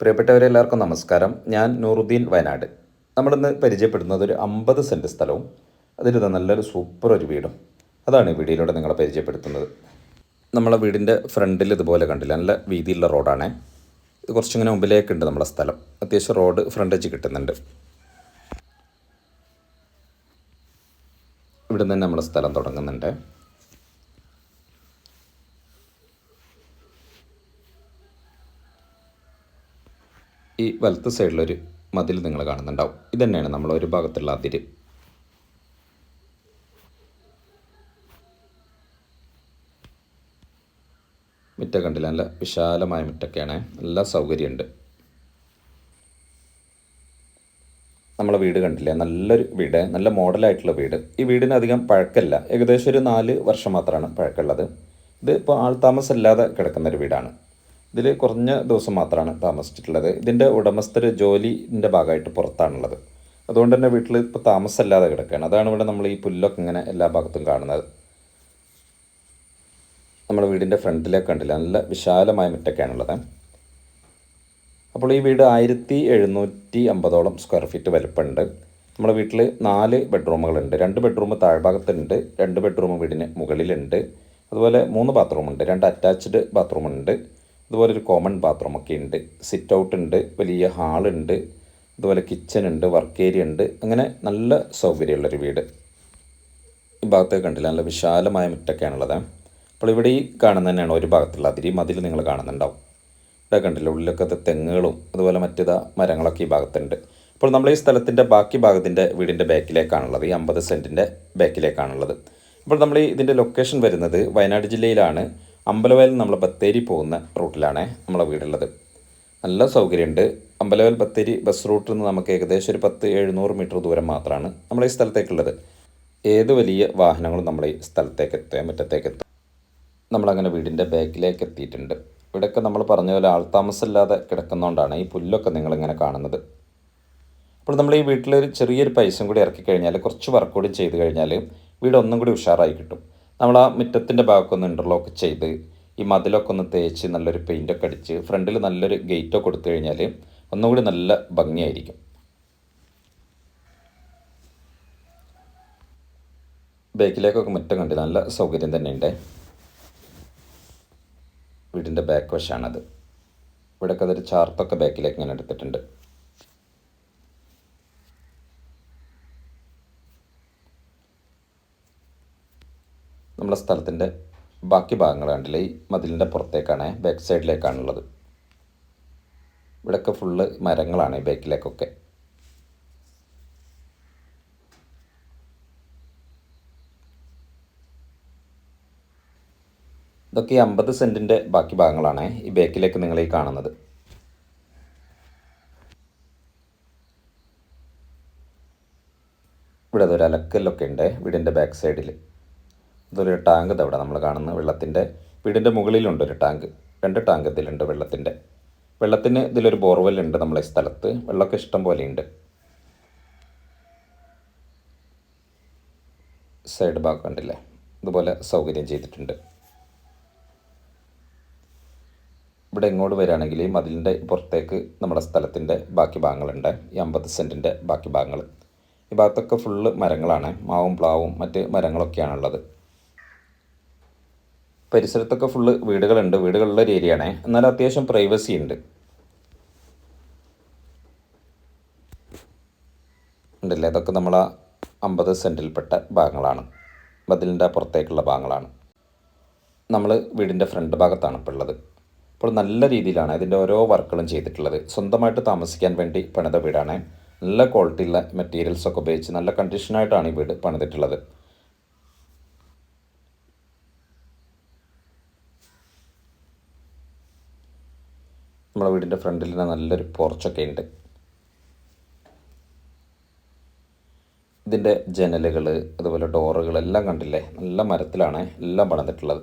പ്രിയപ്പെട്ടവരെല്ലാവർക്കും നമസ്കാരം. ഞാൻ നൂറുദ്ദീൻ വയനാട്. നമ്മളിന്ന് പരിചയപ്പെടുന്നത് ഒരു അമ്പത് സെന്റ് സ്ഥലവും അതിൽ നല്ലൊരു സൂപ്പർ ഒരു വീടും. അതാണ് ഈ വീഡിയോയിലൂടെ നിങ്ങളെ പരിചയപ്പെടുത്തുന്നത്. നമ്മളെ വീടിന്റെ ഫ്രണ്ടിൽ ഇതുപോലെ കണ്ടില്ല നല്ല വീതിയുള്ള റോഡാണ്. ഇത് കുറച്ചിങ്ങനെ മുമ്പിലേക്കുണ്ട് നമ്മളെ സ്ഥലം. അത്യാവശ്യം റോഡ് ഫ്രണ്ടേജ് കിട്ടുന്നുണ്ട്. ഇവിടെ നിന്ന് നമ്മളെ സ്ഥലം തുടങ്ങുന്നുണ്ട്. ഈ വലത്ത് സൈഡിലൊരു മതിൽ നിങ്ങൾ കാണുന്നുണ്ടാവും. ഇതന്നെയാണ് തന്നെയാണ് നമ്മൾ ഒരു ഭാഗത്തുള്ള അതിര്. മുറ്റ കണ്ടില്ല? നല്ല വിശാലമായ മുറ്റൊക്കെയാണ്. നല്ല സൗകര്യമുണ്ട്. നമ്മളെ വീട് കണ്ടില്ലേ? നല്ലൊരു വീട്. നല്ല മോഡലായിട്ടുള്ള വീട്. ഈ വീടിന് അധികം പഴക്കമില്ല ഏകദേശം ഒരു നാല് വർഷം മാത്രമാണ് പഴക്കമുള്ളത്. ഇത് ഇപ്പോൾ ആൾ താമസമില്ലാതെ കിടക്കുന്ന ഒരു വീടാണ്. ഇതിൽ കുറഞ്ഞ ദിവസം മാത്രമാണ് താമസിച്ചിട്ടുള്ളത്. ഇതിന്റെ ഉടമസ്ഥർ ജോലിന്റെ ഭാഗമായിട്ട് പുറത്താണുള്ളത്. അതുകൊണ്ട് തന്നെ വീട്ടിൽ ഇപ്പോൾ താമസമല്ലാതെ കിടക്കുകയാണ്. അതാണ് ഇവിടെ നമ്മൾ ഈ പുല്ലൊക്കെ ഇങ്ങനെ എല്ലാ ഭാഗത്തും കാണുന്നത്. നമ്മുടെ വീടിന്റെ ഫ്രണ്ടിലേക്ക് കണ്ടില്ല. നല്ല വിശാലമായ മുറ്റൊക്കെയാണുള്ളത് അപ്പോൾ ഈ വീട് ആയിരത്തി എഴുന്നൂറ്റി അമ്പതോളം സ്ക്വയർ ഫീറ്റ് വലുപ്പമുണ്ട്. നമ്മുടെ വീട്ടിൽ നാല് ബെഡ്റൂമുകളുണ്ട്. രണ്ട് ബെഡ്റൂം താഴ്ഭാഗത്തുണ്ട്. രണ്ട് ബെഡ്റൂം വീടിന് മുകളിലുണ്ട്. അതുപോലെ മൂന്ന് ബാത്റൂമുണ്ട്. രണ്ട് അറ്റാച്ച്ഡ് ബാത്റൂമുണ്ട്. അതുപോലെ ഒരു കോമൺ ബാത്റൂമൊക്കെ ഉണ്ട്. സിറ്റ് ഔട്ട് ഉണ്ട് വലിയ ഹാളുണ്ട് ഇതുപോലെ കിച്ചൺ ഉണ്ട് വർക്ക് ഏരിയ ഉണ്ട്. അങ്ങനെ നല്ല സൗകര്യമുള്ളൊരു വീട്. ഈ ഭാഗത്തൊക്കെ കണ്ടില്ല? നല്ല വിശാലമായ മുറ്റൊക്കെയാണുള്ളത്. അപ്പോൾ ഇവിടെ ഈ കാണുന്ന തന്നെയാണ് ഒരു ഭാഗത്തുള്ള അതിരി മതിൽ നിങ്ങൾ കാണുന്നുണ്ടാവും. ഇവിടെ കണ്ടില്ല? ഉള്ളിലൊക്കെ തെങ്ങുകളും അതുപോലെ മറ്റേതാ മരങ്ങളൊക്കെ ഈ ഭാഗത്തുണ്ട്. അപ്പോൾ നമ്മൾ ഈ സ്ഥലത്തിന്റെ ബാക്കി ഭാഗത്തിന്റെ വീടിന്റെ ബാക്കിലേക്കാണുള്ളത്. ഈ അമ്പത് സെന്റിന്റെ ബാക്കിലേക്കാണുള്ളത്. അപ്പോൾ നമ്മൾ ഇതിന്റെ ലൊക്കേഷൻ വരുന്നത് വയനാട് ജില്ലയിലാണ്. അമ്പലവയൽ നമ്മൾ ബത്തേരി പോകുന്ന റൂട്ടിലാണ് നമ്മളെ വീടുള്ളത്. നല്ല സൗകര്യമുണ്ട്. അമ്പലവയൽ ബത്തേരി ബസ് റൂട്ടിൽ നിന്ന് നമുക്ക് ഏകദേശം ഒരു പത്ത് എഴുന്നൂറ് മീറ്റർ ദൂരം മാത്രമാണ് നമ്മൾ ഈ സ്ഥലത്തേക്കുള്ളത്. ഏത് വലിയ വാഹനങ്ങളും നമ്മൾ ഈ സ്ഥലത്തേക്ക് എത്തുക മുറ്റത്തേക്ക് എത്തും നമ്മളങ്ങനെ വീടിന്റെ ബാക്കിലേക്ക് എത്തിയിട്ടുണ്ട് ഇവിടെയൊക്കെ നമ്മൾ പറഞ്ഞ പോലെ ആൾതാമസമില്ലാതെ കിടക്കുന്നതുകൊണ്ടാണ് ഈ പുല്ലൊക്കെ നിങ്ങളിങ്ങനെ കാണുന്നത്. അപ്പോൾ നമ്മൾ ഈ വീട്ടിൽ ഒരു ചെറിയൊരു പൈസയും കൂടി ഇറക്കി കഴിഞ്ഞാൽ കുറച്ച് വർക്ക് കൂടി ചെയ്ത് കഴിഞ്ഞാൽ വീട് ഒന്നും കൂടി ഉഷാറായി കിട്ടും. നമ്മൾ ആ മുറ്റത്തിന്റെ ഭാഗമൊക്കെ ഒന്ന് ഇന്റർലോക്ക് ചെയ്ത് ഈ മതിലൊക്കെ ഒന്ന് തേച്ച് നല്ലൊരു പെയിന്റൊക്കെ അടിച്ച് ഫ്രണ്ടിൽ നല്ലൊരു ഗേറ്റൊക്കെ കൊടുത്തു കഴിഞ്ഞാൽ ഒന്നുകൂടി നല്ല ഭംഗിയായിരിക്കും. ബാക്കിലേക്കൊക്കെ മുറ്റം കണ്ടി നല്ല സൗകര്യം തന്നെയുണ്ട്. വീടിന്റെ ബാക്ക് വശമാണത് ഇവിടെയൊക്കെ അതൊരു ചാർത്തൊക്കെ ബാക്കിലേക്ക് ഇങ്ങനെ എടുത്തിട്ടുണ്ട്. നമ്മളെ സ്ഥലത്തിന്റെ ബാക്കി ഭാഗങ്ങൾ കണ്ടില്ലേ ഈ മതിലിന്റെ പുറത്തേക്കാണ് ബാക്ക് സൈഡിലേക്കാണുള്ളത് ഇവിടെയൊക്കെ ഫുള്ള് മരങ്ങളാണ് ഈ ബാക്കിലേക്കൊക്കെ ഇതൊക്കെ ഈ അമ്പത് സെന്റിന്റെ ബാക്കി ഭാഗങ്ങളാണ് ഈ ബാക്കിലേക്ക് നിങ്ങൾ ഈ കാണുന്നത്. ഇവിടെ അതൊരു അലക്കല്ലൊക്കെ ഉണ്ട് വീടിന്റെ ബാക്ക് സൈഡിൽ ഇതൊരു ടാങ്ക് ഇതവിടെ നമ്മൾ കാണുന്ന വെള്ളത്തിന്റെ വീടിന്റെ മുകളിലുണ്ട് ഒരു ടാങ്ക്. രണ്ട് ടാങ്ക് ഇതിലുണ്ട് വെള്ളത്തിന്റെ. വെള്ളത്തിന് ഇതിലൊരു ബോർവെൽ ഉണ്ട് നമ്മളെ സ്ഥലത്ത്. വെള്ളമൊക്കെ ഇഷ്ടം പോലെയുണ്ട്. സൈഡ് ഭാഗം കണ്ടില്ലേ? ഇതുപോലെ സൗകര്യം ചെയ്തിട്ടുണ്ട്. ഇവിടെ ഇങ്ങോട്ട് വരികയാണെങ്കിൽ മതിലിന്റെ പുറത്തേക്ക് നമ്മുടെ സ്ഥലത്തിന്റെ ബാക്കി ഭാഗങ്ങളുണ്ട്. ഈ അമ്പത് സെന്റിന്റെ ബാക്കി ഭാഗങ്ങൾ. ഈ ഭാഗത്തൊക്കെ ഫുള്ള് മരങ്ങളാണ്. മാവും പ്ലാവും മറ്റ് മരങ്ങളൊക്കെയാണുള്ളത്. പരിസരത്തൊക്കെ ഫുള്ള് വീടുകളുണ്ട്. വീടുകളുള്ള ഒരു ഏരിയ ആണേ. എന്നാൽ അത്യാവശ്യം പ്രൈവസി ഉണ്ട്. ഉണ്ടല്ലേ? അതൊക്കെ നമ്മൾ ആ അമ്പത് സെന്റിൽപ്പെട്ട ഭാഗങ്ങളാണ്. ബദലിന്റെ പുറത്തേക്കുള്ള ഭാഗങ്ങളാണ്. നമ്മൾ വീടിന്റെ ഫ്രണ്ട് ഭാഗത്താണ് ഇപ്പോൾ ഉള്ളത്. അപ്പോൾ നല്ല രീതിയിലാണ് ഇതിന്റെ ഓരോ വർക്കുകളും ചെയ്തിട്ടുള്ളത്. സ്വന്തമായിട്ട് താമസിക്കാൻ വേണ്ടി പണിത വീടാണ്. നല്ല ക്വാളിറ്റിയുള്ള മെറ്റീരിയൽസ് ഒക്കെ ഉപയോഗിച്ച് നല്ല കണ്ടീഷനായിട്ടാണ് ഈ വീട് പണിതിട്ടുള്ളത്. നമ്മളെ വീടിന്റെ ഫ്രണ്ടിൽ തന്നെ നല്ലൊരു പോർച്ചൊക്കെ ഉണ്ട്. ഇതിന്റെ ജനലുകൾ അതുപോലെ ഡോറുകൾ എല്ലാം കണ്ടില്ലേ? നല്ല മരത്തിലാണ് എല്ലാം പണിതിട്ടുള്ളത്.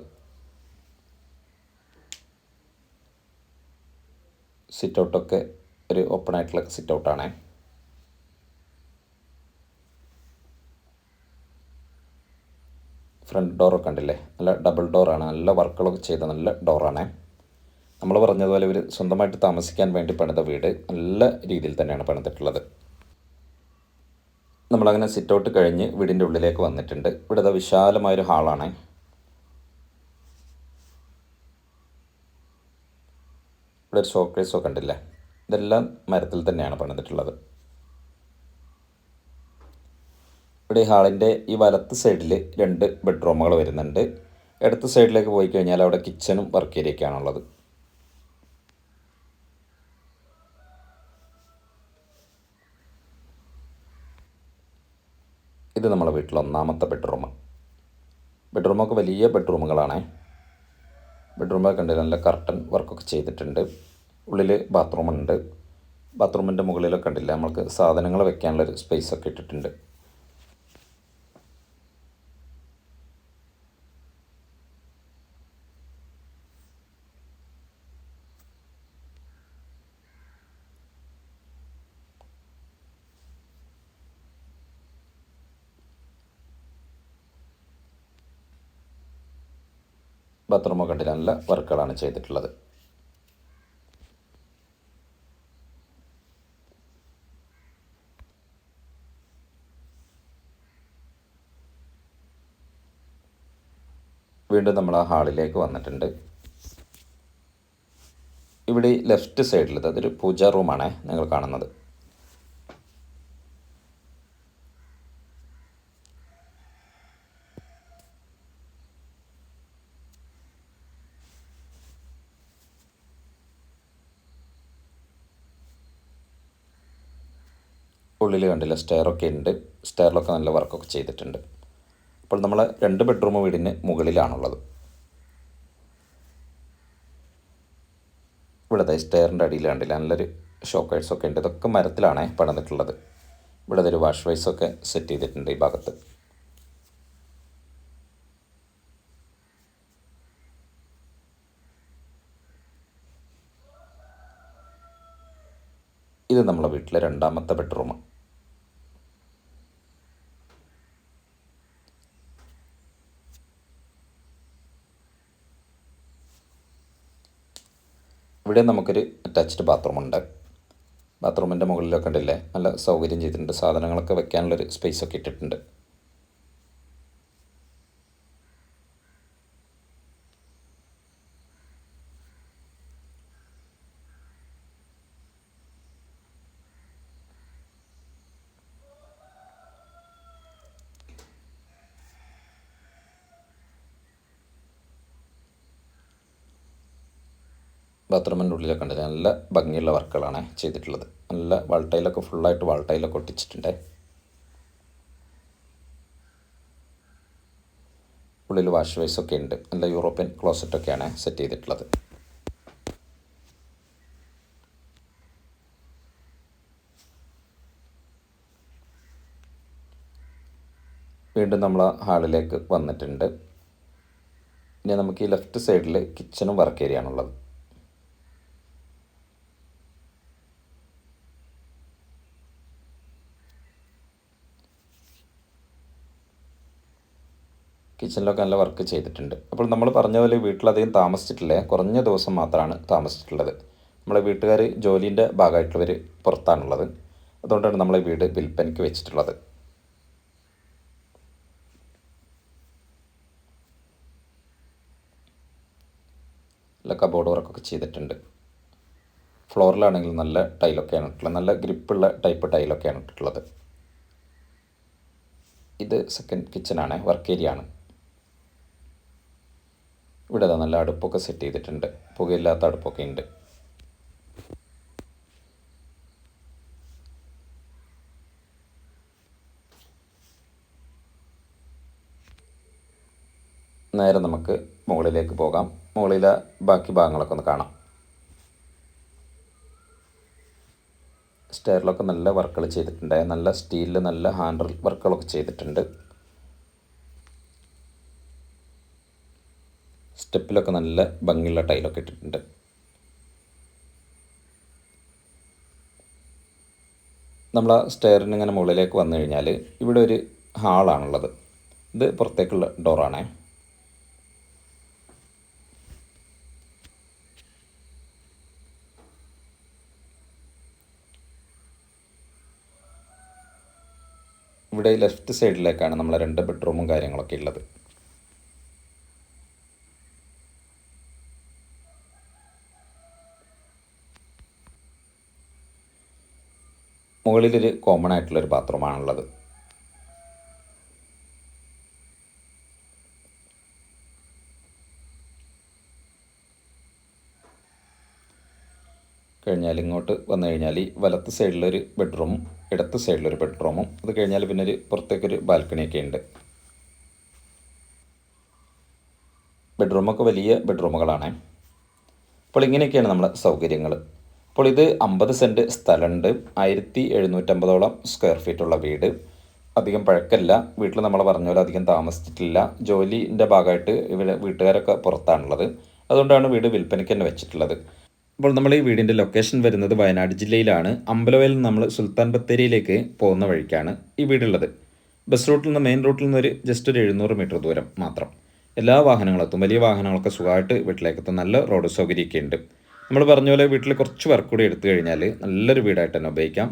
സിറ്റ് ഔട്ടൊക്കെ ഒരു ഓപ്പൺ ആയിട്ടുള്ള സിറ്റ് ഔട്ടാണ് ഫ്രണ്ട് ഡോറൊക്കെ ഉണ്ടല്ലേ നല്ല ഡബിൾ ഡോറാണ് നല്ല വർക്കുകളൊക്കെ ചെയ്ത നല്ല ഡോറാണ് നമ്മൾ പറഞ്ഞതുപോലെ ഇവർ സ്വന്തമായിട്ട് താമസിക്കാൻ വേണ്ടി പണിത വീട് നല്ല രീതിയിൽ തന്നെയാണ് പണിതിട്ടുള്ളത്. നമ്മളങ്ങനെ സിറ്റ് ഔട്ട് കഴിഞ്ഞ് വീടിന്റെ ഉള്ളിലേക്ക് വന്നിട്ടുണ്ട്. ഇവിടെ വിശാലമായൊരു ഹാളാണ് ഇവിടെ ഒരു ഷോക്കേസ് ഒക്കെ ഉണ്ടല്ലേ? ഇതെല്ലാം മരത്തിൽ തന്നെയാണ് പണിതിട്ടുള്ളത്. ഇവിടെ ഹാളിന്റെ ഈ വലത്ത് സൈഡിൽ രണ്ട് ബെഡ്റൂമുകൾ വരുന്നുണ്ട്. ഇടത്ത് സൈഡിലേക്ക് പോയി കഴിഞ്ഞാൽ അവിടെ കിച്ചണും വർക്ക് ഏരിയയൊക്കെയാണുള്ളത് ഇത് നമ്മളെ വീട്ടിലെ ഒന്നാമത്തെ ബെഡ്റൂം ബെഡ്റൂമൊക്കെ വലിയ ബെഡ്റൂമുകളാണ് ബെഡ്റൂമൊക്കെ കണ്ടില്ല? നല്ല കർട്ടൻ വർക്കൊക്കെ ചെയ്തിട്ടുണ്ട്. ഉള്ളിൽ ബാത്റൂമുണ്ട് ബാത്റൂമിന്റെ മുകളിലൊക്കെ കണ്ടില്ല? നമ്മൾക്ക് സാധനങ്ങൾ വെക്കാനുള്ളൊരു സ്പേസ് ഒക്കെ ഇട്ടിട്ടുണ്ട്. ബാത്റൂമൊക്കെ കണ്ടില്ല നല്ല വർക്കുകളാണ് ചെയ്തിട്ടുള്ളത്. വീണ്ടും നമ്മൾ ആ ഹാളിലേക്ക് വന്നിട്ടുണ്ട്. ഇവിടെ ലെഫ്റ്റ് സൈഡിൽ അതൊരു പൂജ റൂമാണ് നിങ്ങൾ കാണുന്നത്. ഉള്ളിൽ കണ്ടില്ല? സ്റ്റെയറൊക്കെ ഉണ്ട്. സ്റ്റെയറിലൊക്കെ നല്ല വർക്കൊക്കെ ചെയ്തിട്ടുണ്ട്. അപ്പോൾ നമ്മൾ രണ്ട് ബെഡ്റൂം വീടിന് മുകളിലാണുള്ളത്. ഇവിടുത്തെ സ്റ്റെയറിന്റെ അടിയിൽ കണ്ടില്ല? നല്ലൊരു ഷോക്കേഴ്സ് ഒക്കെ ഉണ്ട്. ഇതൊക്കെ മരത്തിലാണ് പണിതിട്ടുള്ളത്. ഇവിടെ ഒരു വാഷ് വൈസൊക്കെ സെറ്റ് ചെയ്തിട്ടുണ്ട് ഈ ഭാഗത്ത്. ഇത് നമ്മളെ വീട്ടിലെ രണ്ടാമത്തെ ബെഡ്റൂം ഇവിടെ നമുക്കൊരു അറ്റാച്ച്ഡ് ബാത്റൂമുണ്ട് ബാത്റൂമിന്റെ മുകളിലൊക്കെ ഉണ്ടല്ലേ? നല്ല സൗകര്യം ചെയ്തിട്ടുണ്ട്. സാധനങ്ങളൊക്കെ വെക്കാനുള്ളൊരു സ്പേസ് ഒക്കെ ഇട്ടിട്ടുണ്ട്. ബാത്റൂമിന്റെ ഉള്ളിലൊക്കെ ഉണ്ട് നല്ല ഭംഗിയുള്ള വർക്കുകളാണ് ചെയ്തിട്ടുള്ളത്. നല്ല വാൾട്ടയിലൊക്കെ ഫുള്ളായിട്ട് വാൾട്ടയിലൊക്കെ ഒട്ടിച്ചിട്ടുണ്ട്. ഉള്ളിൽ വാഷ് വൈസൊക്കെ ഉണ്ട്. നല്ല യൂറോപ്യൻ ക്ലോസറ്റൊക്കെയാണ് സെറ്റ് ചെയ്തിട്ടുള്ളത്. വീണ്ടും നമ്മൾ ഹാളിലേക്ക് വന്നിട്ടുണ്ട്. ഇനി നമുക്ക് ഈ ലെഫ്റ്റ് സൈഡിൽ കിച്ചണും വർക്ക് ഏരിയ ആണുള്ളത് കിച്ചണിലൊക്കെ നല്ല വർക്ക് ചെയ്തിട്ടുണ്ട്. അപ്പോൾ നമ്മൾ പറഞ്ഞ പോലെ വീട്ടിലധികം താമസിച്ചിട്ടില്ല. കുറഞ്ഞ ദിവസം മാത്രമാണ് താമസിച്ചിട്ടുള്ളത്. നമ്മളെ വീട്ടുകാർ ജോലീന്റെ ഭാഗമായിട്ടുള്ളവർ പുറത്താണുള്ളത്. അതുകൊണ്ടാണ് നമ്മളെ വീട് വിൽപ്പനയ്ക്ക് വെച്ചിട്ടുള്ളത്. നല്ല കബോർഡ് വർക്കൊക്കെ ചെയ്തിട്ടുണ്ട്. ഫ്ലോറിലാണെങ്കിൽ നല്ല ടൈലൊക്കെയാണ് ഇട്ടിട്ടുള്ളത്. നല്ല ഗ്രിപ്പുള്ള ടൈപ്പ് ടൈലൊക്കെയാണ് ഇട്ടിട്ടുള്ളത്. ഇത് സെക്കൻഡ് കിച്ചണാണ് വർക്ക് ഏരിയ ആണ്. ഇവിടെ നല്ല അടുപ്പൊക്കെ സെറ്റ് ചെയ്തിട്ടുണ്ട്. പുകയില്ലാത്ത അടുപ്പൊക്കെ ഉണ്ട്. നേരെ നമുക്ക് മുകളിലേക്ക് പോകാം. മുകളിലെ ബാക്കി ഭാഗങ്ങളൊക്കെ ഒന്ന് കാണാം. സ്റ്റെയറിലൊക്കെ നല്ല വർക്കുകൾ ചെയ്തിട്ടുണ്ട്. നല്ല സ്റ്റീലിൽ നല്ല ഹാൻഡിൽ വർക്കുകളൊക്കെ ചെയ്തിട്ടുണ്ട്. സ്റ്റെപ്പിലൊക്കെ നല്ല ഭംഗിയുള്ള ടൈലൊക്കെ ഇട്ടിട്ടുണ്ട്. നമ്മൾ ആ സ്റ്റെയറിന് ഇങ്ങനെ മുകളിലേക്ക് വന്നു കഴിഞ്ഞാൽ ഇവിടെ ഒരു ഹാളാണുള്ളത്. ഇത് പുറത്തേക്കുള്ള ഡോറാണേ. ഇവിടെ ലെഫ്റ്റ് സൈഡിലേക്കാണ് നമ്മളെ രണ്ട് ബെഡ്റൂമും കാര്യങ്ങളൊക്കെ ഉള്ളത്. മുകളിലൊരു കോമൺ ആയിട്ടുള്ളൊരു ബാത്റൂമാണുള്ളത് കഴിഞ്ഞാൽ ഇങ്ങോട്ട് വന്നു കഴിഞ്ഞാൽ ഈ വലത്ത് സൈഡിലൊരു ബെഡ്റൂമും ഇടത്ത് സൈഡിലൊരു ബെഡ്റൂമും അത് കഴിഞ്ഞാൽ പിന്നെ ഒരു പുറത്തേക്കൊരു ബാൽക്കണിയൊക്കെ ഉണ്ട്. ബെഡ്റൂമൊക്കെ വലിയ ബെഡ്റൂമുകളാണ് അപ്പോൾ ഇങ്ങനെയൊക്കെയാണ് നമ്മുടെ സൗകര്യങ്ങൾ അപ്പോൾ ഇത് അമ്പത് സെന്റ് സ്ഥലമുണ്ട് ആയിരത്തി എഴുന്നൂറ്റമ്പതോളം സ്ക്വയർ ഫീറ്റുള്ള വീട്. അധികം പഴക്കമില്ല വീട്ടിൽ നമ്മൾ പറഞ്ഞ പോലെ അധികം താമസിച്ചിട്ടില്ല. ജോലിന്റെ ഭാഗമായിട്ട് ഇവിടെ വീട്ടുകാരൊക്കെ പുറത്താണുള്ളത്. അതുകൊണ്ടാണ് വീട് വിൽപ്പനയ്ക്ക് തന്നെ വെച്ചിട്ടുള്ളത്. അപ്പോൾ നമ്മൾ ഈ വീടിന്റെ ലൊക്കേഷൻ വരുന്നത് വയനാട് ജില്ലയിലാണ്. അമ്പലവയിൽ നിന്ന് നമ്മൾ സുൽത്താൻ ബത്തേരിയിലേക്ക് പോകുന്ന വഴിക്കാണ് ഈ വീടുള്ളത്. ബസ് റൂട്ടിൽ നിന്ന് മെയിൻ റൂട്ടിൽ നിന്ന് ഒരു ജസ്റ്റ് ഒരു എഴുന്നൂറ് മീറ്റർ ദൂരം മാത്രം. എല്ലാ വാഹനങ്ങളെത്തും വലിയ വാഹനങ്ങളൊക്കെ സുഖമായിട്ട് വീട്ടിലേക്ക് എത്തും. നല്ല റോഡ് സൗകര്യമൊക്കെ ഉണ്ട്. നമ്മൾ പറഞ്ഞ പോലെ വീട്ടിൽ കുറച്ച് വർക്ക് കൂടി എടുത്തു കഴിഞ്ഞാൽ നല്ലൊരു വീടായിട്ട് തന്നെ ഉപയോഗിക്കാം.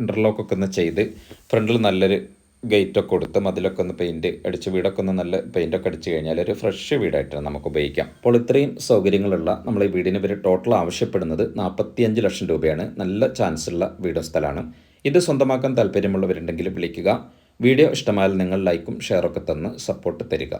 ഇന്റർലോക്കൊക്കെ ഒന്ന് ചെയ്ത് ഫ്രണ്ടിൽ നല്ലൊരു ഗേറ്റൊക്കെ കൊടുത്ത് മതിലൊക്കെ ഒന്ന് പെയിന്റ് അടിച്ച് വീടൊക്കെ ഒന്ന് നല്ല പെയിന്റൊക്കെ അടിച്ച് കഴിഞ്ഞാൽ ഒരു ഫ്രഷ് വീടായിട്ട് നമുക്ക് ഉപയോഗിക്കാം. അപ്പോൾ ഇത്രയും സൗകര്യങ്ങളുള്ള നമ്മൾ ഈ വീടിന് ഇവർ ടോട്ടൽ ആവശ്യപ്പെടുന്നത് നാൽപ്പത്തിയഞ്ച് ലക്ഷം രൂപയാണ്. നല്ല ചാൻസ് ഉള്ള വീടും സ്ഥലമാണ്. ഇത് സ്വന്തമാക്കാൻ താല്പര്യമുള്ളവരുണ്ടെങ്കിൽ വിളിക്കുക. വീഡിയോ ഇഷ്ടമായാൽ നിങ്ങൾ ലൈക്കും ഷെയറൊക്കെ തന്ന് സപ്പോർട്ട് തരിക.